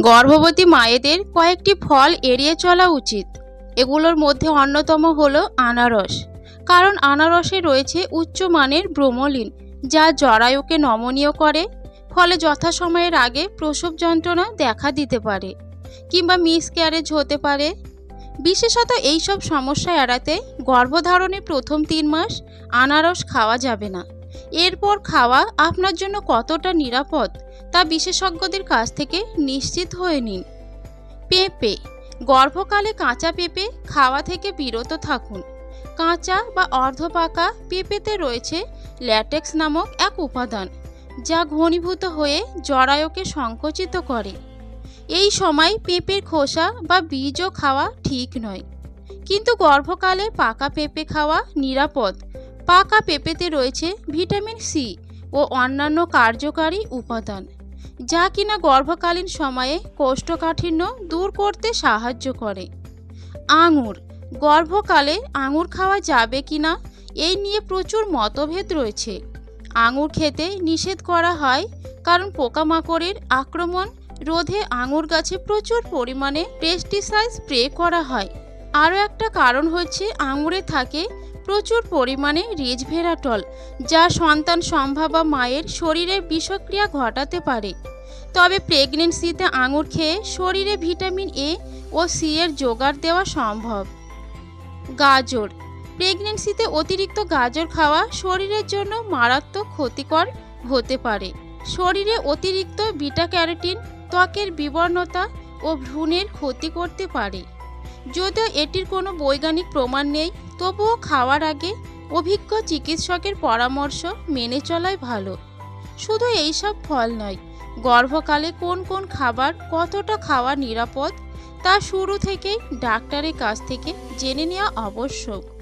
গর্ভবতী মায়েদের কয়েকটি ফল এড়িয়ে চলা উচিত। এগুলোর মধ্যে অন্যতম হল আনারস। কারণ আনারসে রয়েছে উচ্চমানের ব্রোমোলিন, যা জরায়ুকে নমনীয় করে, ফলে যথাসময়ের আগে প্রসব যন্ত্রণা দেখা দিতে পারে, কিংবা মিসক্যারেজ হতে পারে। বিশেষত এইসব সমস্যা এড়াতে গর্ভধারণের প্রথম তিন মাস আনারস খাওয়া যাবে না। এরপর খাওয়া আপনার জন্য কতটা নিরাপদ তা বিশেষজ্ঞদের কাছ থেকে নিশ্চিত হয়ে নিন। পেঁপে, গর্ভকালে কাঁচা পেঁপে খাওয়া থেকে বিরত থাকুন। কাঁচা বা অর্ধপাকা পেঁপেতে রয়েছে ল্যাটেক্স নামক এক উপাদান, যা ঘনীভূত হয়ে জরায়ুকে সংকুচিত করে। এই সময় পেঁপের খোসা বা বীজও খাওয়া ঠিক নয়। কিন্তু গর্ভকালে পাকা পেঁপে খাওয়া নিরাপদ পাকা পেঁপেতে রয়েছে ভিটামিন সি ও অন্যান্য কার্যকারী উপাদান, যা কিনা গর্ভকালীন সময়ে কোষ্ঠকাঠিন্য দূর করতে সাহায্য করে। আঙুর, গর্ভকালে আঙুর খাওয়া যাবে কিনা এই নিয়ে প্রচুর মতভেদ রয়েছে। আঙুর খেতে নিষেধ করা হয় কারণ পোকামাকড়ের আক্রমণ রোধে আঙুর গাছে প্রচুর পরিমাণে পেস্টিসাইড স্প্রে করা হয়। আরও একটা কারণ হচ্ছে আঙুরে থাকে প্রচুর পরিমাণে রিজভেরাটল যা সন্তান সম্ভাবা মায়ের শরীরে বিষক্রিয়া ঘটাতে পারে। তবে প্রেগনেন্সিতে আঙুর খেয়ে শরীরে ভিটামিন এ ও সি এর জোগাড় দেওয়া সম্ভব। গাজর, প্রেগনেন্সিতে অতিরিক্ত গাজর খাওয়া শরীরের জন্য মারাত্মক ক্ষতিকর হতে পারে। শরীরে অতিরিক্ত বিটা ক্যারোটিন, ত্বকের বিবর্ণতা ও ভ্রূণের ক্ষতি করতে পারে। যদিও এটির কোনো বৈজ্ঞানিক প্রমাণ নেই, তবুও খাওয়ার আগে অভিজ্ঞ চিকিৎসকের পরামর্শ মেনে চলাই ভালো। শুধু এইসব ফল নয়, গর্ভকালে কোন কোন খাবার কতটা খাওয়া নিরাপদ তা শুরু থেকেই ডাক্তারের কাছ থেকে জেনে নেওয়া আবশ্যক।